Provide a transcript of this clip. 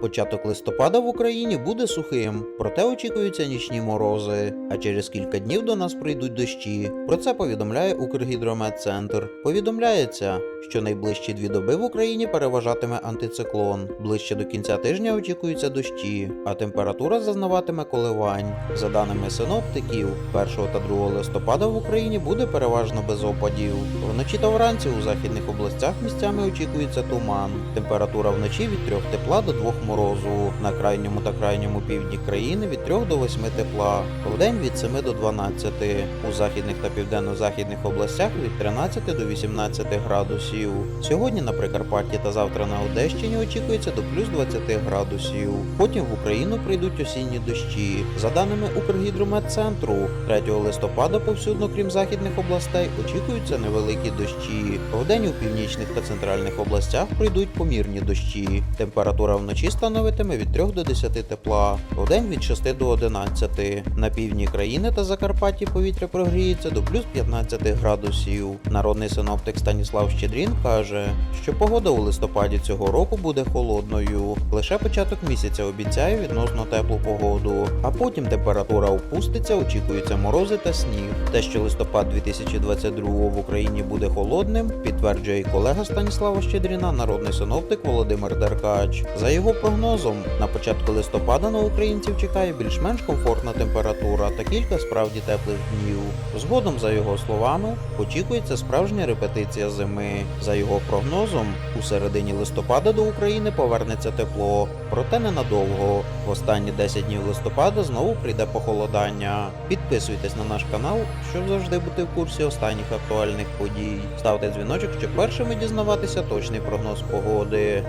Початок листопада в Україні буде сухим, проте очікуються нічні морози. А через кілька днів до нас прийдуть дощі. Про це повідомляє Укргідрометцентр. Повідомляється, що найближчі дві доби в Україні переважатиме антициклон. Ближче до кінця тижня очікуються дощі, а температура зазнаватиме коливань. За даними синоптиків, 1 та 2 листопада в Україні буде переважно без опадів. Вночі та вранці у західних областях місцями очікується туман. Температура вночі від 3 тепла до 2 морозу. На крайньому та крайньому півдні країни від 3 до 8 тепла. Вдень від 7 до 12. У західних та південно-західних областях від 13 до 18 градусів. Сьогодні на Прикарпатті та завтра на Одещині очікується до плюс 20 градусів. Потім в Україну прийдуть осінні дощі. За даними Укргідрометцентру, 3 листопада повсюдно, крім західних областей, очікуються невеликі дощі. Вдень у північних та центральних областях прийдуть помірні дощі. Температура вночі становитиме від 3 до 10 тепла, вдень від 6 до 11. На півдні країни та Закарпатті повітря прогріється до плюс 15 градусів. Народний синоптик Станіслав Щедрін каже, що погода у листопаді цього року буде холодною. Лише початок місяця обіцяє відносно теплу погоду, а потім температура опуститься, очікуються морози та сніг. Те, що листопад 2022 в Україні буде холодним, підтверджує і колега Станіслава Щедріна, народний синоптик Володимир Деркач. За його прогнозом, на початку листопада на українців чекає більш-менш комфортна температура та кілька справді теплих днів. Згодом, за його словами, очікується справжня репетиція зими. За його прогнозом, у середині листопада до України повернеться тепло, проте ненадовго. В останні 10 днів листопада знову прийде похолодання. Підписуйтесь на наш канал, щоб завжди бути в курсі останніх актуальних подій. Ставте дзвіночок, щоб першими дізнаватися точний прогноз погоди.